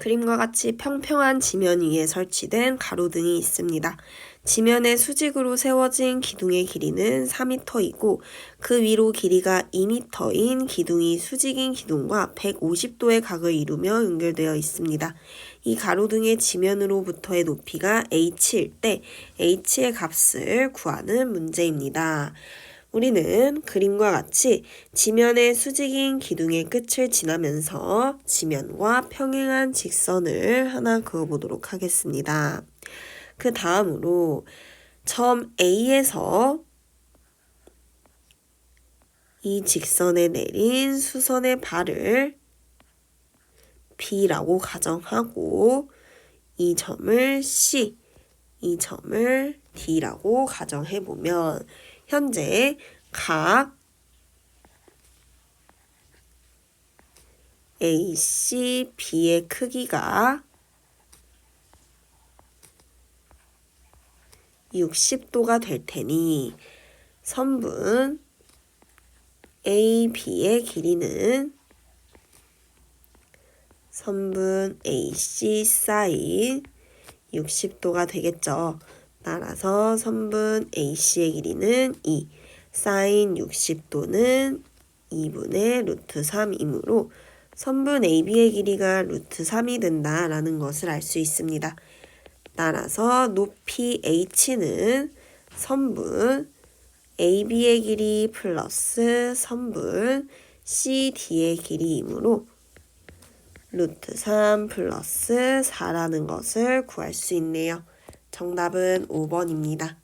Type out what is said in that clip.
그림과 같이 평평한 지면 위에 설치된 가로등이 있습니다. 지면에 수직으로 세워진 기둥의 길이는 4m이고 그 위로 길이가 2m인 기둥이 수직인 기둥과 150도의 각을 이루며 연결되어 있습니다. 이 가로등의 지면으로부터의 높이가 h일 때 h의 값을 구하는 문제입니다. 우리는 그림과 같이 지면의 수직인 기둥의 끝을 지나면서 지면과 평행한 직선을 하나 그어보도록 하겠습니다. 그 다음으로 점 A에서 이 직선에 내린 수선의 발을 B라고 가정하고 이 점을 C, 이 점을 D라고 가정해 보면 현재 각 AC, B의 크기가 60도가 될 테니 선분 AB의 길이는 선분 AC 사인 60도가 되겠죠. 따라서 선분 AC의 길이는 2, 사인 60도는 2분의 루트 3이므로 선분 AB의 길이가 루트 3이 된다라는 것을 알 수 있습니다. 따라서 높이 h는 선분 AB의 길이 플러스 선분 CD의 길이이므로 루트 3 플러스 4라는 것을 구할 수 있네요. 정답은 5번입니다.